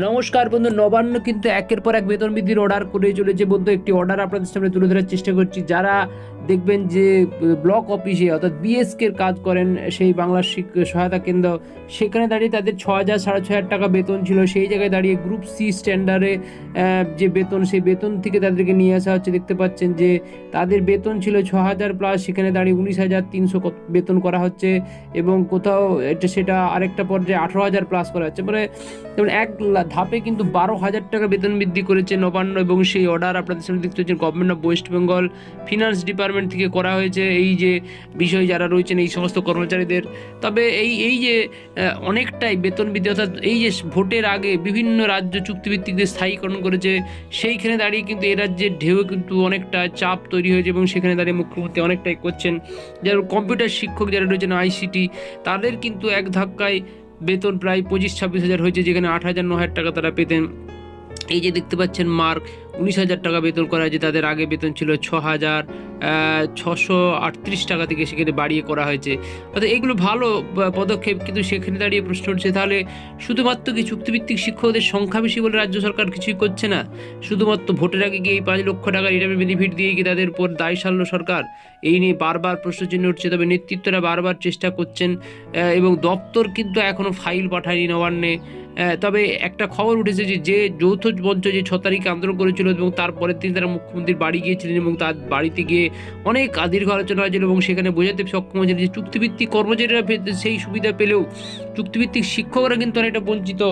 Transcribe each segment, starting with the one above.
নমস্কার বন্ধু, নবান্ন কিন্তু একের পর এক বেতন বৃদ্ধির অর্ডার করে চলেছে বন্ধু। একটি অর্ডার আপনাদের সামনে তুলে ধরার চেষ্টা করছি। যারা দেখবেন যে ব্লক অফিসে অর্থাৎ বিএসকে এর কাজ করেন সেই বাংলা সহায়তা কেন্দ্র। সেখানে দাঁড়িয়ে তাদের ছ হাজার, সাড়ে ছ হাজার টাকা বেতন ছিল। সেই জায়গায় দাঁড়িয়ে গ্রুপ সি স্ট্যান্ডার্ডে যে বেতন, সেই বেতন থেকে তাদেরকে নিয়ে আসা হচ্ছে। দেখতে পাচ্ছেন যে, তাদের বেতন ছিল ছ হাজার প্লাস সেখানে দাঁড়িয়ে উনিশ হাজার তিনশো বেতন করা হচ্ছে। এবং কোথাও এটা, সেটা আরেকটা পর্যায়ে আঠারো হাজার প্লাস করা হচ্ছে। মানে যেমন এক ধাপে কিন্তু বারো হাজার টাকা বেতন বৃদ্ধি করেছে নবান্ন এবং সেই অর্ডার আপনাদের সামনে দেখতে পাচ্ছেন। Government of West Bengal finance department থেকে করা হয়েছে, এই যে বিষয় যারা রয়েছেন, এই সমস্ত কর্মচারীদের। তবে এই এই যে অনেকটাই বেতন বৃদ্ধি, অর্থাৎ এই যে ভোটের আগে বিভিন্ন রাজ্য চুক্তিভিত্তিকদের স্থায়ীকরণ করেছে, সেইখানে দাঁড়িয়ে কিন্তু এ রাজ্যের ঢেউ কিন্তু অনেকটা চাপ তৈরি হয়েছে এবং সেখানে দাঁড়িয়ে মুখ্যমন্ত্রী অনেকটাই করছেন। যারা কম্পিউটার শিক্ষক যারা রয়েছেন, আইসিটি, তাদের কিন্তু এক ধাক্কায় বেতন প্রায় পঁচিশ, ছাব্বিশ হাজার হয়েছে, যেখানে আট হাজার ন হাজার টাকা তারা পেতেন। এই যে দেখতে পাচ্ছেন মার্ক উনিশ হাজার টাকা বেতন করা হয়েছে। তাদের আগে বেতন ছিল ছ হাজার ছশো আটত্রিশ টাকা থেকে সেখানে বাড়িয়ে করা হয়েছে। অর্থাৎ এগুলো ভালো পদক্ষেপ, কিন্তু সেখানে দাঁড়িয়ে প্রশ্ন উঠছে, তাহলে শুধুমাত্র কি চুক্তিভিত্তিক শিক্ষকদের সংখ্যা বেশি বলে রাজ্য সরকার কিছুই করছে না? শুধুমাত্র ভোটের আগে গিয়ে এই পাঁচ লক্ষ টাকা রিটার্ন বেনিফিট দিয়ে কি তাদের উপর দায় সারল সরকার? এই নিয়ে বারবার প্রশ্ন চিহ্ন উঠছে, তবে নেতৃত্বরা বারবার চেষ্টা করছেন এবং দপ্তর কিন্তু এখনও ফাইল পাঠায়নি নবান্নে। তবে একটা খবর উঠেছে যে যে যৌথ মঞ্চ যে ছ তারিখে আন্দোলন করেছিল এবং তারপরের দিন তারা মুখ্যমন্ত্রীর বাড়ি গিয়েছিলেন এবং তার বাড়িতে গিয়ে অনেক দীর্ঘ আলোচনা হয়েছিল এবং সেখানে বোঝাতে সক্ষম হয়েছিল যে চুক্তিভিত্তিক কর্মচারীরা সেই সুবিধা পেলেও চুক্তিভিত্তিক শিক্ষকরা কিন্তু অনেকটা বঞ্চিত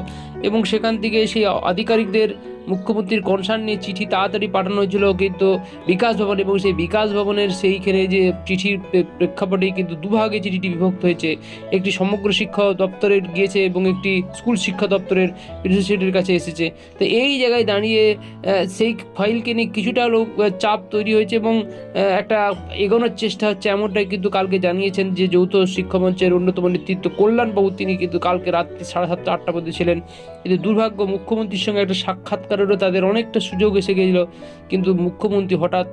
এবং সেখান থেকে সেই আধিকারিকদের মুখ্যমন্ত্রীর কনসার্ন নিয়ে চিঠি তাড়াতাড়ি পাঠানো হয়েছিল, কিন্তু বিকাশ ভবন এবং সেই বিকাশ ভবনের সেইখানে যে চিঠির প্রে- প্রেক্ষাপটেই কিন্তু দুভাগে চিঠিটি বিভক্ত হয়েছে। একটি সমগ্র শিক্ষা দপ্তরের গিয়েছে এবং একটি স্কুল শিক্ষা দপ্তরের প্রেসিডেন্টের কাছে এসেছে। তো এই জায়গায় দাঁড়িয়ে সেই ফাইলকে নিয়ে কিছুটা লোক চাপ তৈরি হয়েছে এবং একটা এগোনোর চেষ্টা হচ্ছে এমনটাই কিন্তু কালকে জানিয়েছেন যে যৌথ শিক্ষামঞ্চের অন্যতম নেতৃত্ব কল্যাণবাবু তিনি কিন্তু কালকে রাত্রি সাড়ে সাতটা, আটটা পর্যন্ত ছিলেন। কিন্তু দুর্ভাগ্য মুখ্যমন্ত্রীর সঙ্গে একটা সাক্ষাৎকারেরও তাদের অনেকটা সুযোগ এসে গেছিল। কিন্তু মুখ্যমন্ত্রী হঠাৎ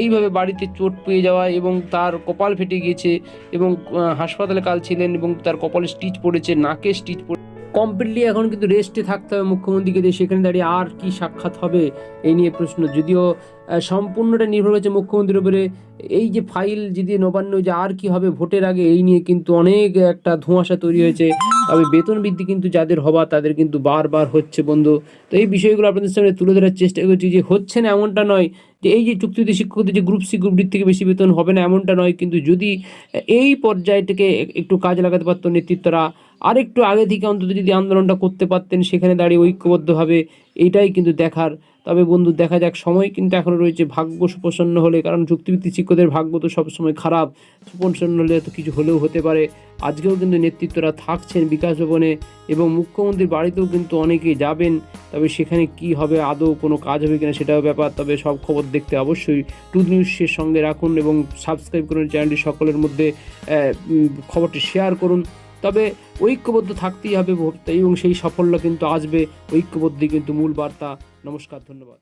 এইভাবে বাড়িতে চোট পেয়ে যাওয়া এবং তার কপাল ফেটে গিয়েছে এবং হাসপাতালে কাল ছিলেন এবং তার কপালে স্টিচ পড়েছে, নাকে স্টিচ পড়ে কমপ্লিটলি এখন কিন্তু রেস্টে থাকতে হবে মুখ্যমন্ত্রীকে দিয়ে। সেখানে দাঁড়িয়ে আর কি সাক্ষাৎ হবে এই নিয়ে প্রশ্ন। যদিও সম্পূর্ণটা নির্ভর করছে মুখ্যমন্ত্রীর উপরে। এই যে ফাইল যদি নবান্ন যে আর কি হবে ভোটের আগে, এই নিয়ে কিন্তু অনেক একটা ধোঁয়াশা তৈরি হয়েছে। তবে বেতন বৃদ্ধি কিন্তু যাদের হওয়া তাদের কিন্তু বারবার হচ্ছে বন্ধু। তো এই বিষয়গুলো আপনাদের সামনে তুলে ধরার চেষ্টা করছি যে হচ্ছে না এমনটা নয় যে এই যে চুক্তিতে শিক্ষকদের যে গ্রুপ সি গ্রুপ ডির থেকে বেশি বেতন হবে না এমনটা নয়, কিন্তু যদি এই পর্যায়টাকে একটু কাজ লাগাতে পারতো নেতৃত্বরা আরেকটু আগে থেকে অন্তত যদি আন্দোলনটা করতে পারতেন, সেখানে দাঁড়িয়ে ঐক্যবদ্ধভাবে এইটাই কিন্তু দেখার। তবে বন্ধু, দেখা যাক, সময় কিন্তু এখনও রয়েছে। ভাগ্য সুপ্রসন্ন হলে, কারণ চুক্তিভিত্তিক শিক্ষকদের ভাগ্য তো সবসময় খারাপ। সুপ্রসন্ন হলে তো কিছু হলেও হতে পারে। আজকেও কিন্তু নেতৃত্বরা থাকছেন বিকাশ ভবনে এবং মুখ্যমন্ত্রীর বাড়িতেও কিন্তু অনেকে যাবেন। তবে সেখানে কি হবে, আদৌ কোনো কাজ হবে কিনা সেটাও ব্যাপার। তবে সব খবর দেখতে অবশ্যই টুদ নিউজের সঙ্গে রাখুন এবং সাবস্ক্রাইব করুন চ্যানেলটি সকলের মধ্যে খবরটি শেয়ার করুন। তবে ঐক্যবদ্ধ থাকতেই হবে ভোট এবং সেই সাফল্য কিন্তু আসবে। ঐক্যবদ্ধই কিন্তু মূল বার্তা। নমস্কার, ধন্যবাদ।